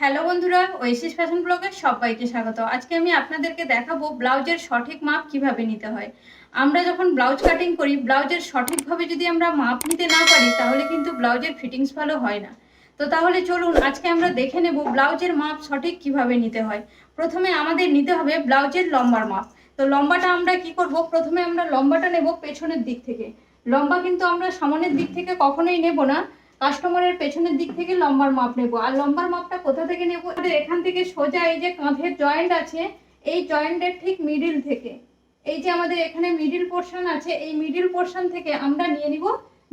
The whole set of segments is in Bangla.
হ্যালো বন্ধুরা ওয়েসিস ফ্যাশন ব্লগের সবাইকে স্বাগত। আজকে আমি আপনাদেরকে দেখাবো ব্লাউজের সঠিক মাপ কীভাবে নিতে হয়। আমরা যখন ব্লাউজ কাটিং করি, ব্লাউজের সঠিকভাবে যদি আমরা মাপ নিতে না পারি, তাহলে কিন্তু ব্লাউজের ফিটিংস ভালো হয় না। তো তাহলে চলুন, আজকে আমরা দেখে নেব ব্লাউজের মাপ সঠিক কীভাবে নিতে হয়। প্রথমে আমাদের নিতে হবে ব্লাউজের লম্বার মাপ। তো লম্বাটা আমরা কি করব? প্রথমে আমরা লম্বাটা নেব পেছনের দিক থেকে। লম্বা কিন্তু আমরা সামনের দিক থেকে কখনোই নেব না। কাস্টমারের পেছনের দিক থেকে লম্বার মাপ নেব। আর লম্বার মাপটা কোথা থেকে নেব? এখান থেকে সোজা এই যে কাঁধের জয়েন্ট আছে, এই জয়েন্টের ঠিক মিডিল থেকে। এই যে আমাদের এখানে মিডিল পোর্শন আছে, এই মিডিল পোর্শন থেকে আমরা নিয়ে নিব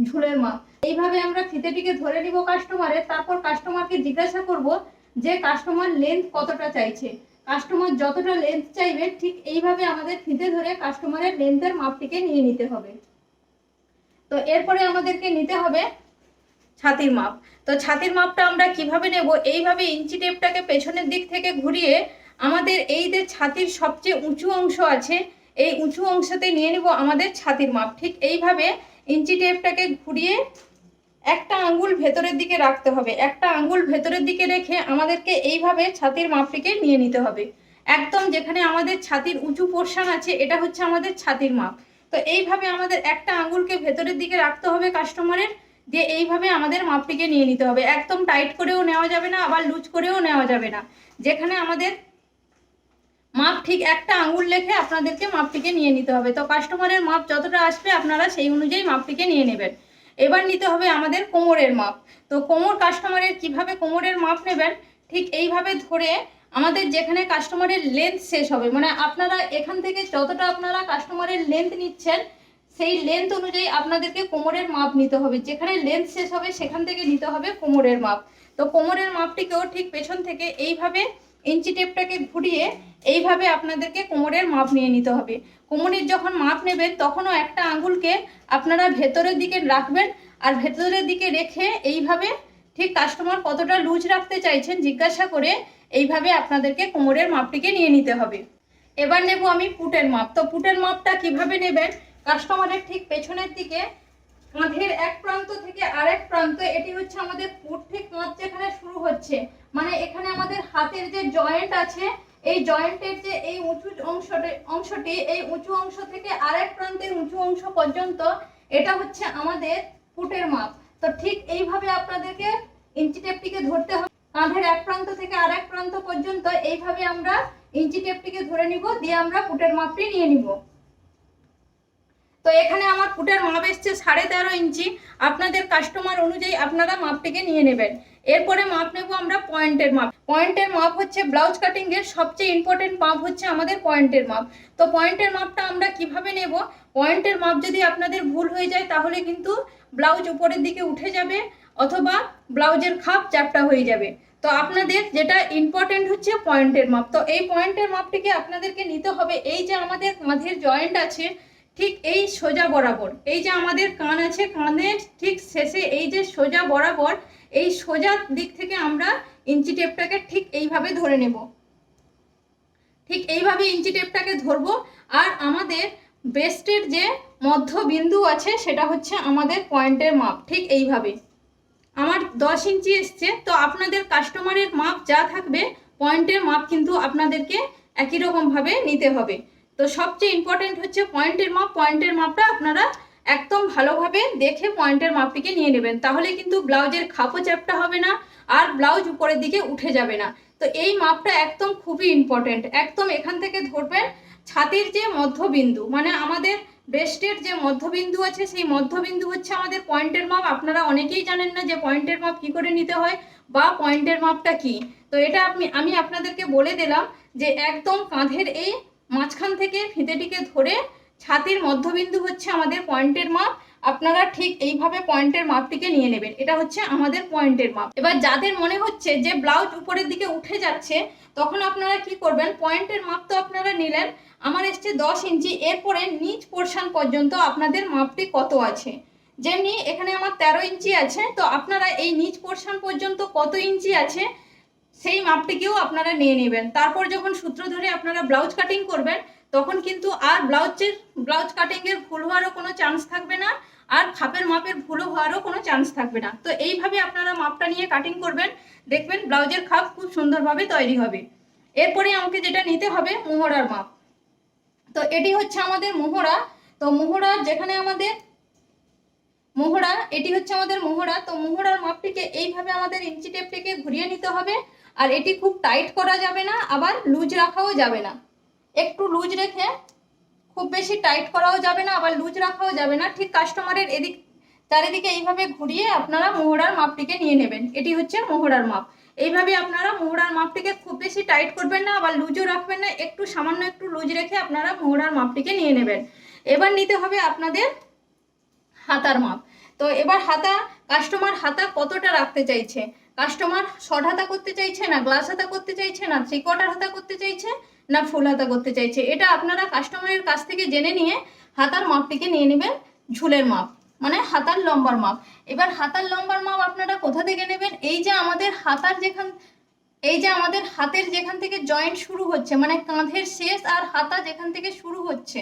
ঝুলের মাপ। এইভাবে আমরা ফিতেটিকে ধরে নিব কাস্টমারের তারপর কাস্টমারকে জিজ্ঞাসা করব যে কাস্টমার লেন্থ কতটা চাইছে। কাস্টমার যতটা লেন্থ চাইবে, ঠিক এইভাবে আমাদের ফিতে ধরে কাস্টমারের লেন্থের মাপটিকে নিয়ে নিতে হবে। তো এরপরে আমাদেরকে নিতে হবে ছাতির মাপ। তো ছাতির মাপটা আমরা কীভাবে নেব? এইভাবে ইঞ্চি টেপটাকে পেছনের দিক থেকে ঘুরিয়ে আমাদের এই যে ছাতির সবচেয়ে উঁচু অংশ আছে, এই উঁচু অংশতে নিয়ে নেব আমাদের ছাতির মাপ। ঠিক এইভাবে ইঞ্চি টেপটাকে ঘুরিয়ে একটা আঙ্গুল ভেতরের দিকে রাখতে হবে। একটা আঙ্গুল ভেতরের দিকে রেখে আমাদেরকে এইভাবে ছাতির মাপটিকে নিয়ে নিতে হবে। একদম যেখানে আমাদের ছাতির উঁচু পোর্শন আছে, এটা হচ্ছে আমাদের ছাতির মাপ। তো এইভাবে আমাদের একটা আঙ্গুলকে ভেতরের দিকে রাখতে হবে কাস্টমারের। দিয়ে এইভাবে আমাদের মাপটিকে নিয়ে নিতে হবে। একদম টাইট করেও নেওয়া যাবে না, আবার লুজ করেও নেওয়া যাবে না। যেখানে আমাদের মাপ ঠিক একটা আঙুল লেখে আপনাদেরকে মাপটিকে নিয়ে নিতে হবে। তো কাস্টমারের মাপ যতটা আসবে, আপনারা সেই অনুযায়ী মাপটিকে নিয়ে নেবেন। এবার নিতে হবে আমাদের কোমরের মাপ। তো কোমর কাস্টমারের কীভাবে কোমরের মাপ নেবেন? ঠিক এইভাবে ধরে আমাদের যেখানে কাস্টমারের লেন্থ শেষ হবে মানে আপনারা এখান থেকে যতটা আপনারা কাস্টমারের লেন্থ নিচ্ছেন সেই লেন্থ অনুযায়ী আপনাদেরকে কোমরের মাপ নিতে হবে। যেখানে লেন্থ শেষ হবে, সেখান থেকে নিতে হবে কোমরের মাপ। তো কোমরের মাপটিকেও ঠিক পেছন থেকে এইভাবে ইঞ্চি টেপটাকে ঘুরিয়ে এইভাবে আপনাদেরকে কোমরের মাপ নিয়ে নিতে হবে। কোমরের যখন মাপ নেবেন, তখনও একটা আঙ্গুলকে আপনারা ভেতরের দিকে রাখবেন আর ভেতরের দিকে রেখে এইভাবে ঠিক কাস্টমার কতটা লুজ রাখতে চাইছেন জিজ্ঞাসা করে এইভাবে আপনাদেরকে কোমরের মাপটিকে নিয়ে নিতে হবে। এবার নেব আমি পুটের মাপ। তো পুটের মাপটা কীভাবে নেবেন? কাস্টমারের ঠিক পেছনের দিকে, কাঁধের এক প্রান্ত থেকে আরেক প্রান্ত, এটি হচ্ছে আমাদের পুট ঠিক কাঁধ যেখানে শুরু হচ্ছে। মানে এখানে আমাদের হাতের যে জয়েন্ট আছে, এই জয়েন্টের যে এই উঁচু অংশটি অংশটি, এই উঁচু অংশ থেকে আরেক প্রান্তের উঁচু অংশ পর্যন্ত, এটা হচ্ছে আমাদের ফুটের মাপ। তো ঠিক এইভাবে আপনাদেরকে ইঞ্চি টেপটিকে ধরতে হবে। কাঁধের এক প্রান্ত থেকে আরেক প্রান্ত পর্যন্ত এইভাবে আমরা ইঞ্চি টেপটিকে ধরে নিব, দিয়ে আমরা ফুটের মাপটি নিয়ে নিব। তো এখানে আমার ফুটের মাপ এসছে সাড়ে তেরো ইঞ্চি। আপনাদের কাস্টমার অনুযায়ী আপনারা মাপটিকে নিয়ে নেবেন। এরপরে মাপ নেব আমরা পয়েন্টের মাপ। পয়েন্টের মাপ হচ্ছে ব্লাউজ কাটিংয়ের সবচেয়ে ইম্পর্টেন্ট মাপ হচ্ছে আমাদের পয়েন্টের মাপ। তো পয়েন্টের মাপটা আমরা কীভাবে নেব? পয়েন্টের মাপ যদি আপনাদের ভুল হয়ে যায় তাহলে কিন্তু ব্লাউজ উপরের দিকে উঠে যাবে অথবা ব্লাউজের খাপ চ্যাপটা হয়ে যাবে। তো আপনাদের যেটা ইম্পর্টেন্ট হচ্ছে পয়েন্টের মাপ। তো এই পয়েন্টের মাপটিকে আপনাদেরকে নিতে হবে। এই যে আমাদের কাঁধের জয়েন্ট আছে ঠিক এই সোজা বরাবর, এই যে আমাদের কান আছে কানের ঠিক শেষে এই যে সোজা বরাবর, এই সোজা দিক থেকে আমরা ইঞ্চি টেপটাকে ঠিক এইভাবে ধরে নেব। ঠিক এইভাবে ইঞ্চি টেপটাকে ধরবো আর আমাদের বেস্টের যে মধ্যবিন্দু আছে সেটা হচ্ছে আমাদের পয়েন্টের মাপ, ঠিক এইভাবে। আমার দশ ইঞ্চি এসছে, তো আপনাদের কাস্টমারের মাপ যা থাকবে, পয়েন্টের মাপ কিন্তু আপনাদেরকে একই রকমভাবে নিতে হবে। তো সবচেয়ে ইম্পর্টেন্ট হচ্ছে পয়েন্টের মাপ পয়েন্টের মাপটা আপনারা একদম ভালোভাবে দেখে পয়েন্টের মাপটিকে নিয়ে নেবেন। তাহলে কিন্তু ব্লাউজের খাপও চ্যাপটা হবে না আর ব্লাউজ উপরের দিকে উঠে যাবে না। তো এই মাপটা একদম খুবই ইম্পর্টেন্ট একদম এখান থেকে ধরবেন ছাতির যে মধ্যবিন্দু মানে আমাদের ব্রেস্টের যে মধ্যবিন্দু আছে, সেই মধ্যবিন্দু হচ্ছে আমাদের পয়েন্টের মাপ আপনারা অনেকেই জানেন না যে পয়েন্টের মাপ কি করে নিতে হয় বা পয়েন্টের মাপটা কি। তো এটা আপনি, আমি আপনাদেরকে বলে দিলাম যে একদম কাঁধের এই মাঝখান থেকে ফিতেটিকে ধরে ছাতির মধ্যবিন্দু হচ্ছে আমাদের পয়েন্টের মাপ। আপনারা ঠিক এইভাবে পয়েন্টের মাপটিকে নিয়ে নেবেন। এটা হচ্ছে আমাদের পয়েন্টের মাপ। এবার যাদের মনে হচ্ছে যে ব্লাউজ উপরের দিকে উঠে যাচ্ছে, তখন আপনারা কি করবেন? পয়েন্টের মাপ তো আপনারা নিলেন। আমার এসছে দশ ইঞ্চি। এরপরে নিচ পোর্শন পর্যন্ত আপনাদের মাপটি কত আছে? যেমনি এখানে আমার তেরো ইঞ্চি আছে, তো আপনারা এই নিচ পোর্শন পর্যন্ত কত ইঞ্চি আছে? সেই মাপটিকেও আপনারা নিয়ে নেবেন। তারপর যখন সূত্র ধরে আপনারা ব্লাউজ কাটিং করবেন, তখন কিন্তু আর ব্লাউজের, ব্লাউজ কাটিংয়ের ভুল হওয়ারও কোনো চান্স থাকবে না, আর খাপের মাপের ভুলো হওয়ারও কোনো চান্স থাকবে না। তো এইভাবে আপনারা মাপটা নিয়ে কাটিং করবেন, দেখবেন ব্লাউজের খাপ খুব সুন্দরভাবে তৈরি হবে। এরপরে আমাকে যেটা নিতে হবে, মোহরার মাপ। তো এটি হচ্ছে আমাদের মোহরা। তো মোহরার যেখানে আমাদের মোহরা, এটি হচ্ছে আমাদের মোহরা। তো মোহরার মাপটিকে এইভাবে আমাদের ইঞ্চি টেপটিকে ঘুরিয়ে নিতে হবে। আর এটি খুব টাইট করা যাবে না, আবার লুজ রাখাও যাবে না। একটু লুজ রেখে খুব বেশি টাইট করাও যাবে না, আবার লুজ রাখাও যাবে না। ঠিক কাস্টমারের এদিক, চারিদিকে এইভাবে ঘুরিয়ে আপনারা মোহরার মাপটিকে নিয়ে নেবেন। এটি হচ্ছে মোহরার মাপ। এইভাবে আপনারা মোহরার মাপটিকে খুব বেশি টাইট করবেন না, আবার লুজও রাখবেন না, একটু সামান্য একটু লুজ রেখে আপনারা মোহরার মাপটিকে নিয়ে নেবেন। এবার নিতে হবে আপনাদের হাতার মাপ। তো এবার হাতা কাস্টমার হাতা কতটা রাখতে চাইছে? কাস্টমার শর্ট হাতা করতে চাইছে না গ্লাস হাতা করতে চাইছে না থ্রি কোয়ার্টার হাতা করতে চাইছে না ফুল হাতা করতে চাইছে? এটা আপনারা কাস্টমারের কাছ থেকে জেনে নিয়ে হাতার মাপটিকে নিয়ে নেবেন ঝুলের মাপ মানে হাতার লম্বার মাপ। এবার হাতার লম্বার মাপ আপনারা কোথা থেকে নেবেন? এই যে আমাদের হাতার যেখান, এই যে আমাদের হাতের যেখান থেকে জয়েন্ট শুরু হচ্ছে মানে কাঁধের শেষ আর হাতা যেখান থেকে শুরু হচ্ছে,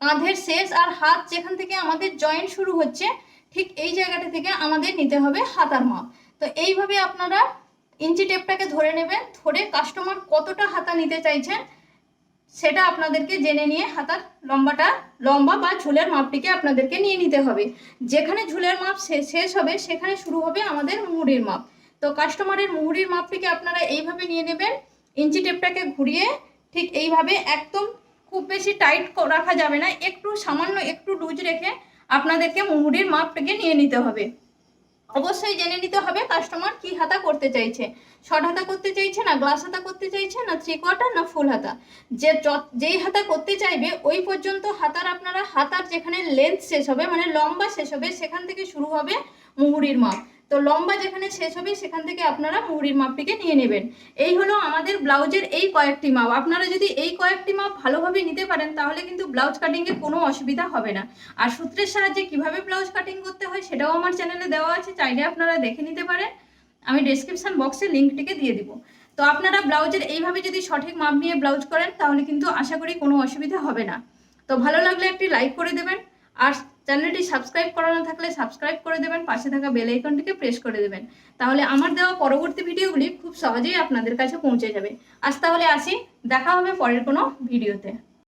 কাঁধের শেষ আর হাত যেখান থেকে আমাদের জয়েন্ট শুরু হচ্ছে, ঠিক এই জায়গাটা থেকে আমাদের নিতে হবে হাতার মাপ। তো এইভাবে আপনারা ইঞ্চি টেপটাকে ধরে নেবেন, ধরে কাস্টমার কতটা হাতা নিতে চাইছেন সেটা আপনাদেরকে জেনে নিয়ে হাতার লম্বাটা, লম্বা বা ঝুলের মাপটিকে আপনাদেরকে নিয়ে নিতে হবে। যেখানে ঝুলের মাপ শেষ হবে, সেখানে শুরু হবে আমাদের মুহুরির মাপ। তো কাস্টমারের মুহুরির মাপটিকে আপনারা এইভাবে নিয়ে নেবেন, ইঞ্চি টেপটাকে ঘুরিয়ে ঠিক এইভাবে একদম খুব বেশি টাইট রাখা যাবে না, একটু সামান্য একটু লুজ রেখে আপনাদেরকে মুহুরির মাপটাকে নিয়ে নিতে হবে। অবশ্যই জেনে নিতে হবে কাস্টমার কি হাতা করতে চাইছে। শর্ট হাতা করতে চাইছে না গ্লাস হাতা করতে চাইছে না থ্রি কোয়ার্টার না ফুল হাতা? যে যেই হাতা করতে চাইবে, ওই পর্যন্ত হাতার আপনারা হাতার যেখানে লেন্থ শেষ হবে মানে লম্বা শেষ হবে, সেখান থেকে শুরু হবে মুহুরির মাপ। তো লম্বা যেখানে শেষ হবে, সেখান থেকে আপনারা মুহুরির মাপটিকে নিয়ে নেবেন। এই হলো আমাদের ব্লাউজের এই কয়েকটি মাপ। আপনারা যদি এই কয়েকটি মাপ ভালোভাবে নিতে পারেন, তাহলে কিন্তু ব্লাউজ কাটিংয়ে কোনো অসুবিধা হবে না। আর সূত্রের সাহায্যে কীভাবে ব্লাউজ কাটিং করতে হয়, সেটাও আমার চ্যানেলে দেওয়া আছে। চাইলে আপনারা দেখে নিতে পারেন। আমি ডেসক্রিপশন বক্সে লিঙ্কটিকে দিয়ে দিব। তো আপনারা ব্লাউজের এইভাবে যদি সঠিক মাপ নিয়ে ব্লাউজ করেন, তাহলে কিন্তু আশা করি কোনো অসুবিধা হবে না। তো ভালো লাগলে একটি লাইক করে দেবেন। আর চ্যানেলটি সাবস্ক্রাইব করানো থাকলে সাবস্ক্রাইব করে দেবেন, পাশে থাকা বেল আইকনটিকে প্রেস করে দেবেন। তাহলে আমার দেওয়া পরবর্তী ভিডিওগুলি খুব সহজেই আপনাদের কাছে পৌঁছে যাবে। আজ তাহলে আসি, দেখা হবে পরের কোনো ভিডিওতে।